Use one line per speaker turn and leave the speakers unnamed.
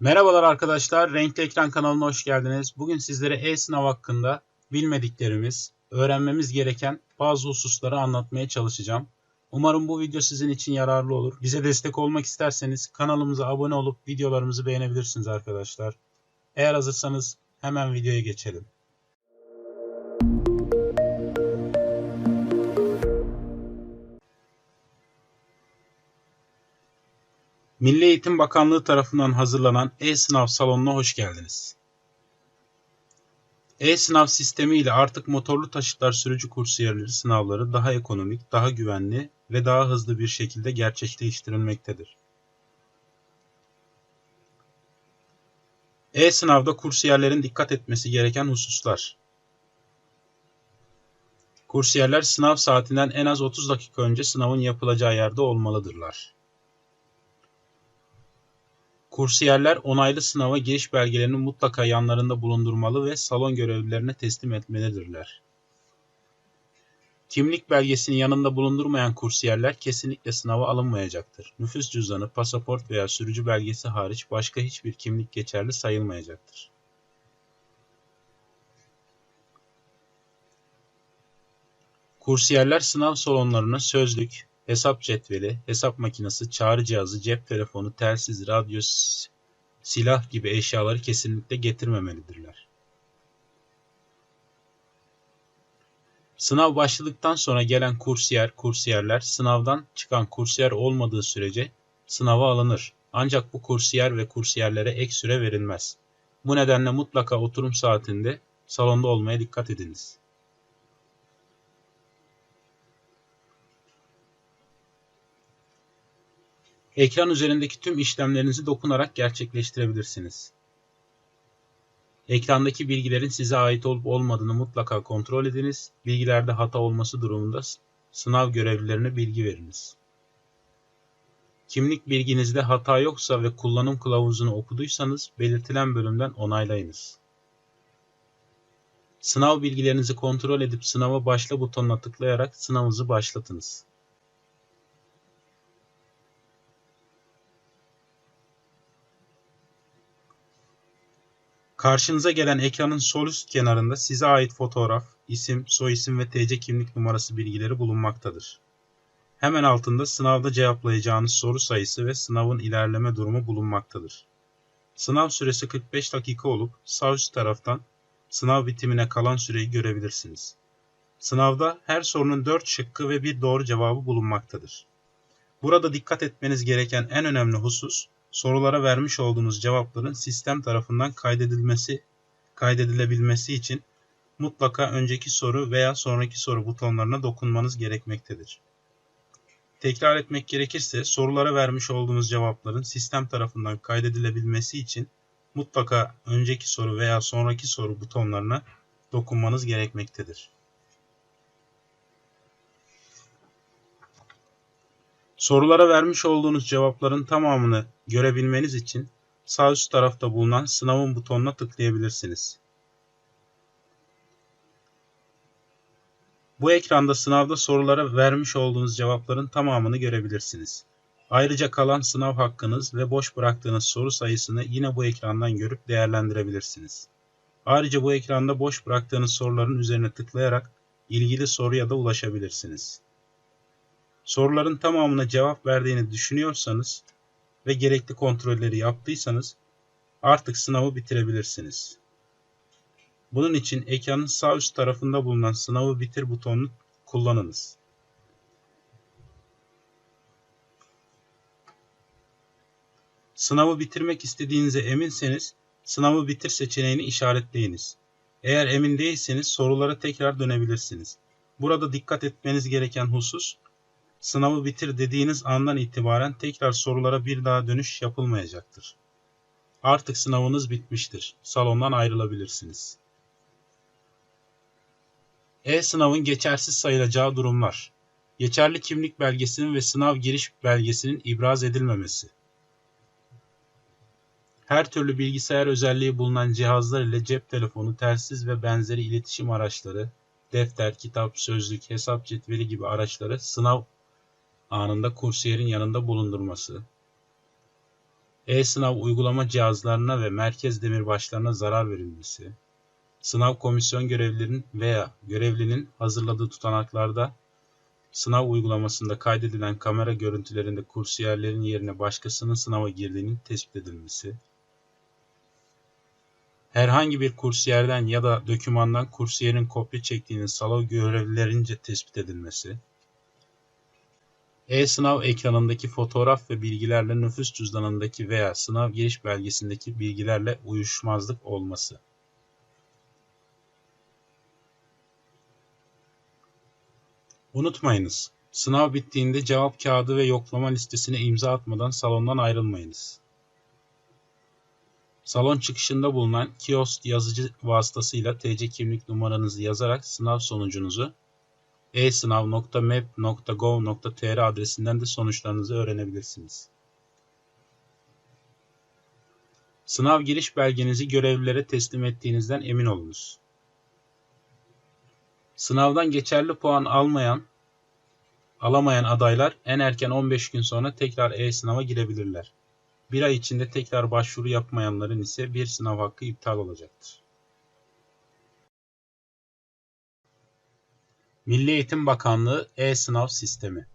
Merhabalar arkadaşlar, Renkli Ekran kanalına hoş geldiniz. Bugün sizlere e-sınav hakkında bilmediklerimiz, öğrenmemiz gereken bazı hususları anlatmaya çalışacağım. Umarım bu video sizin için yararlı olur. Bize destek olmak isterseniz kanalımıza abone olup videolarımızı beğenebilirsiniz arkadaşlar. Eğer hazırsanız hemen videoya geçelim. Milli Eğitim Bakanlığı tarafından hazırlanan e-sınav salonuna hoş geldiniz. E-sınav sistemi ile artık motorlu taşıtlar sürücü kursiyerleri sınavları daha ekonomik, daha güvenli ve daha hızlı bir şekilde gerçekleştirilmektedir. E-sınavda kursiyerlerin dikkat etmesi gereken hususlar. Kursiyerler sınav saatinden en az 30 dakika önce sınavın yapılacağı yerde olmalıdırlar. Kursiyerler onaylı sınava giriş belgelerini mutlaka yanlarında bulundurmalı ve salon görevlilerine teslim etmelidirler. Kimlik belgesini yanında bulundurmayan kursiyerler kesinlikle sınava alınmayacaktır. Nüfus cüzdanı, pasaport veya sürücü belgesi hariç başka hiçbir kimlik geçerli sayılmayacaktır. Kursiyerler sınav salonlarına sözlük, hesap cetveli, hesap makinesi, çağrı cihazı, cep telefonu, telsiz, radyo, silah gibi eşyaları kesinlikle getirmemelidirler. Sınav başladıktan sonra gelen kursiyer, kursiyerler sınavdan çıkan kursiyer olmadığı sürece sınava alınır. Ancak bu kursiyer ve kursiyerlere ek süre verilmez. Bu nedenle mutlaka oturum saatinde salonda olmaya dikkat ediniz. Ekran üzerindeki tüm işlemlerinizi dokunarak gerçekleştirebilirsiniz. Ekrandaki bilgilerin size ait olup olmadığını mutlaka kontrol ediniz. Bilgilerde hata olması durumunda sınav görevlilerine bilgi veriniz. Kimlik bilginizde hata yoksa ve kullanım kılavuzunu okuduysanız belirtilen bölümden onaylayınız. Sınav bilgilerinizi kontrol edip sınava başla butonuna tıklayarak sınavınızı başlatınız. Karşınıza gelen ekranın sol üst kenarında size ait fotoğraf, isim, soyisim ve TC kimlik numarası bilgileri bulunmaktadır. Hemen altında sınavda cevaplayacağınız soru sayısı ve sınavın ilerleme durumu bulunmaktadır. Sınav süresi 45 dakika olup sağ üst taraftan sınav bitimine kalan süreyi görebilirsiniz. Sınavda her sorunun 4 şıkkı ve bir doğru cevabı bulunmaktadır. Burada dikkat etmeniz gereken en önemli husus sorulara vermiş olduğunuz cevapların sistem tarafından kaydedilmesi, kaydedilebilmesi için mutlaka önceki soru veya sonraki soru butonlarına dokunmanız gerekmektedir. Tekrar etmek gerekirse sorulara vermiş olduğunuz cevapların sistem tarafından kaydedilebilmesi için mutlaka önceki soru veya sonraki soru butonlarına dokunmanız gerekmektedir. Sorulara vermiş olduğunuz cevapların tamamını görebilmeniz için sağ üst tarafta bulunan sınavın butonuna tıklayabilirsiniz. Bu ekranda sınavda sorulara vermiş olduğunuz cevapların tamamını görebilirsiniz. Ayrıca kalan sınav hakkınız ve boş bıraktığınız soru sayısını yine bu ekrandan görüp değerlendirebilirsiniz. Ayrıca bu ekranda boş bıraktığınız soruların üzerine tıklayarak ilgili soruya da ulaşabilirsiniz. Soruların tamamına cevap verdiğini düşünüyorsanız ve gerekli kontrolleri yaptıysanız artık sınavı bitirebilirsiniz. Bunun için ekranın sağ üst tarafında bulunan sınavı bitir butonunu kullanınız. Sınavı bitirmek istediğinize eminseniz sınavı bitir seçeneğini işaretleyiniz. Eğer emin değilseniz sorulara tekrar dönebilirsiniz. Burada dikkat etmeniz gereken husus Sınavı bitir dediğiniz andan itibaren tekrar sorulara bir daha dönüş yapılmayacaktır. Artık sınavınız bitmiştir. Salondan ayrılabilirsiniz. E-sınavın geçersiz sayılacağı durumlar. Geçerli kimlik belgesinin ve sınav giriş belgesinin ibraz edilmemesi. Her türlü bilgisayar özelliği bulunan cihazlar ile cep telefonu, telsiz ve benzeri iletişim araçları, defter, kitap, sözlük, hesap cetveli gibi araçları sınav anında kursiyerin yanında bulundurması, E-sınav uygulama cihazlarına ve merkez demirbaşlarına zarar verilmesi, sınav komisyon görevlilerinin veya görevlinin hazırladığı tutanaklarda sınav uygulamasında kaydedilen kamera görüntülerinde kursiyerlerin yerine başkasının sınava girdiğinin tespit edilmesi, herhangi bir kursiyerden ya da dokümandan kursiyerin kopya çektiğinin salon görevlilerince tespit edilmesi, e-sınav ekranındaki fotoğraf ve bilgilerle nüfus cüzdanındaki veya sınav giriş belgesindeki bilgilerle uyuşmazlık olması. Unutmayınız, sınav bittiğinde cevap kağıdı ve yoklama listesine imza atmadan salondan ayrılmayınız. Salon çıkışında bulunan kiosk yazıcı vasıtasıyla TC kimlik numaranızı yazarak sınav sonucunuzu e-sınav.mep.gov.tr adresinden de sonuçlarınızı öğrenebilirsiniz. Sınav giriş belgenizi görevlilere teslim ettiğinizden emin olunuz. Sınavdan geçerli puan almayan, alamayan adaylar en erken 15 gün sonra tekrar e-sınava girebilirler. Bir ay içinde tekrar başvuru yapmayanların ise bir sınav hakkı iptal olacaktır. Milli Eğitim Bakanlığı e-sınav sistemi